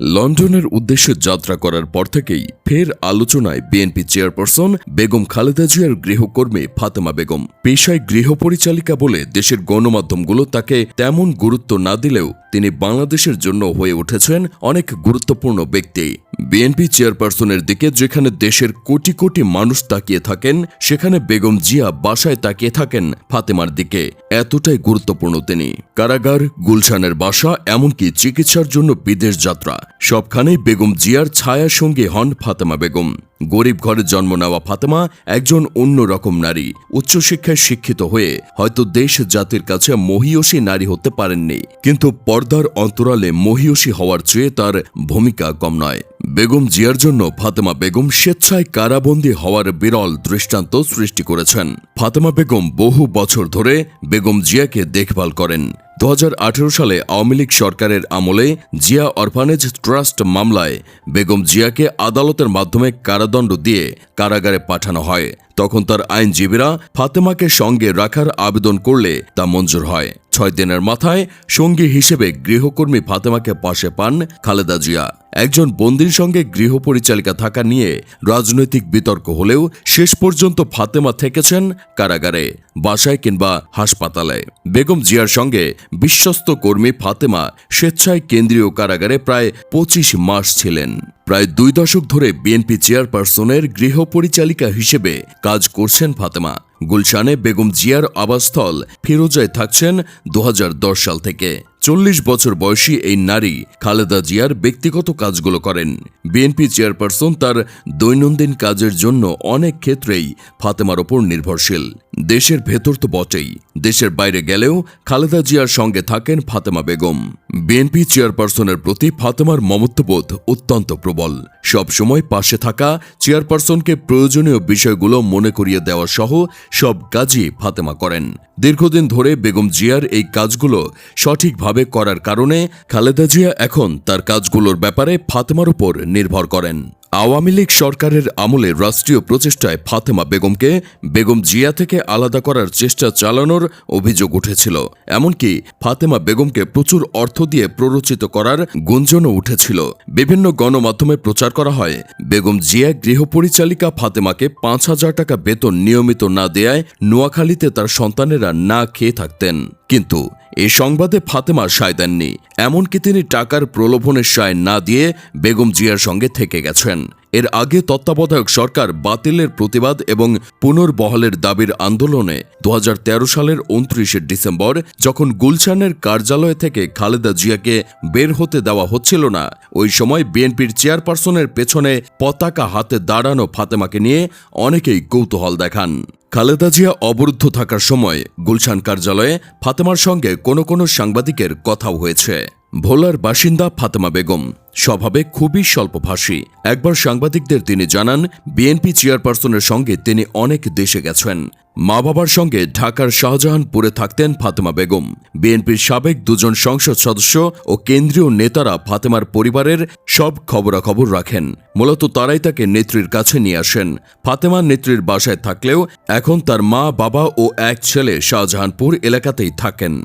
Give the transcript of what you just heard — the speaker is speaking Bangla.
লন্ডনের উদ্দেশ্যে যাত্রা করার পর থেকেই ফের আলোচনায় বিএনপি চেয়ারপারসন বেগম খালেদা জিয়ার গৃহকর্মী ফাতেমা বেগম। পেশায় গৃহ পরিচালিকা বলে দেশের গণমাধ্যমগুলো তাকে তেমন গুরুত্ব না দিলেও তিনি বাংলাদেশের জন্য হয়ে উঠেছেন অনেক গুরুত্বপূর্ণ ব্যক্তি। বিএনপি চেয়ারপারসনের দিকে যেখানে দেশের কোটি কোটি মানুষ তাকিয়ে থাকেন, সেখানে বেগম জিয়া বাসায় তাকিয়ে থাকেন ফাতেমার দিকে। এতটাই গুরুত্বপূর্ণ তিনি। কারাগার, গুলশানের বাসা, এমনকি চিকিৎসার জন্য বিদেশ যাত্রা। সবখানেই বেগম জিয়ার ছায়া সঙ্গী হন ফাতেমা বেগম। গরিব ঘরে জন্ম নেওয়া ফাতেমা একজন অন্যরকম নারী, উচ্চশিক্ষায় শিক্ষিত হয়ে হয়তো দেশ জাতির কাছে মহিয়সী নারী হতে পারেননি, কিন্তু পর্দার অন্তরালে মহিয়সী হওয়ার চেয়ে তার ভূমিকা কম নয়। বেগম জিয়ার জন্য ফাতেমা বেগম স্বেচ্ছায় কারাবন্দী হওয়ার বিরল দৃষ্টান্ত সৃষ্টি করেছেন। ফাতেমা বেগম বহু বছর ধরে বেগম জিয়াকে দেখভাল করেন। দু হাজার আঠেরো সালে আওয়ামী লীগ সরকারের আমলে জিয়া অরফানেজ ট্রাস্ট মামলায় বেগম জিয়াকে আদালতের মাধ্যমে কারাদণ্ড দিয়ে কারাগারে পাঠানো হয়। তখন তার আইনজীবীরা ফাতেমাকে সঙ্গে রাখার আবেদন করলে তা মঞ্জুর হয়। ছয় দিনের মাথায় সঙ্গী হিসেবে গৃহকর্মী ফাতেমাকে পাশে পান খালেদা জিয়া। একজন বন্দির সঙ্গে গৃহ পরিচালিকা থাকা নিয়ে রাজনৈতিক বিতর্ক হলেও শেষ পর্যন্ত ফাতেমা থেকেছেন কারাগারে, বাসায় কিংবা হাসপাতালে। বেগম জিয়ার সঙ্গে বিশ্বস্ত কর্মী ফাতেমা স্বেচ্ছায় কেন্দ্রীয় কারাগারে প্রায় পঁচিশ মাস ছিলেন। প্রায় দুই দশক ধরে বিএনপি চেয়ারপারসনের গৃহ পরিচালিকা হিসেবে কাজ করছেন ফাতেমা। গুলশানে বেগম জিয়ার আবাসস্থল ফিরোজায় থাকছেন দু হাজার দশ সাল থেকে। চল্লিশ বছর বয়সী এই নারী খালেদা জিয়ার ব্যক্তিগত কাজগুলো করেন। বিএনপি চেয়ারপারসন তার দৈনন্দিন কাজের জন্য অনেক ক্ষেত্রেই ফাতেমার ওপর নির্ভরশীল। দেশের ভেতর তো বটেই। দেশের বাইরে গেলেও খালেদা জিয়ার সঙ্গে থাকেন ফাতেমা বেগম। বিএনপি চেয়ারপারসনের প্রতি ফাতেমার মমত্ববোধ অত্যন্ত প্রবল। সবসময় পাশে থাকা চেয়ারপারসনকে প্রয়োজনীয় বিষয়গুলো মনে করিয়ে দেওয়া সহ সব কাজই ফাতেমা করেন। দীর্ঘদিন ধরে বেগম জিয়ার এই কাজগুলো সঠিকভাবে করার কারণে খালেদা জিয়া এখন তার কাজগুলোর ব্যাপারে ফাতেমার উপর নির্ভর করেন। আওয়ামী লীগ সরকারের আমলে রাষ্ট্রীয় প্রচেষ্টায় ফাতেমা বেগমকে বেগম জিয়া থেকে আলাদা করার চেষ্টা চালানোর অভিযোগ উঠেছিল। এমনকি ফাতেমা বেগমকে প্রচুর অর্থ দিয়ে প্ররোচিত করার গুঞ্জনও উঠেছিল। বিভিন্ন গণমাধ্যমে প্রচার করা হয়, বেগম জিয়া গৃহপরিচালিকা ফাতেমাকে পাঁচ হাজার টাকা বেতন নিয়মিত না দেয়ায় নোয়াখালীতে তার সন্তানেরা না খেয়ে থাকতেন। কিন্তু এ সংবাদে ফাতেমা সায় দেননি, এমনকি তিনি টাকার প্রলোভনের সায় না দিয়ে বেগম জিয়ার সঙ্গে থেকে গেছেন। এর আগে তত্ত্বাবধায়ক সরকার বাতিলের প্রতিবাদ এবং পুনর্বহালের দাবির আন্দোলনে দু হাজার তেরো সালের উনত্রিশে ডিসেম্বর যখন গুলশানের কার্যালয় থেকে খালেদা জিয়াকে বের হতে দেওয়া হচ্ছিল না, ওই সময় বিএনপির চেয়ারপারসনের পেছনে পতাকা হাতে দাঁড়ানো ফাতেমাকে নিয়ে অনেকেই কৌতূহল দেখান। খালেদা জিয়া অবরুদ্ধ থাকার সময় গুলশান কার্যালয়ে ফাতেমার সঙ্গে কোনো কোনো সাংবাদিকের কথাও হয়েছে। ভোলার বাসিন্দা ফাতেমা বেগম স্বভাবে খুবই স্বল্পভাষী। একবার সাংবাদিকদের তিনি জানান, বিএনপি চেয়ারপারসনের সঙ্গে তিনি অনেক দেশে গেছেন। মা বাবার সঙ্গে ঢাকার শাহজাহানপুরে থাকতেন ফাতেমা বেগম। বিএনপির সাবেক দুজন সংসদ সদস্য ও কেন্দ্রীয় নেতারা ফাতেমার পরিবারের সব খবরাখবর রাখেন। মূলত তারাই তাকে নেত্রীর কাছে নিয়ে আসেন। ফাতেমা নেত্রীর বাসায় থাকলেও এখন তার মা, বাবা ও এক ছেলে শাহজাহানপুর এলাকাতেই থাকেন।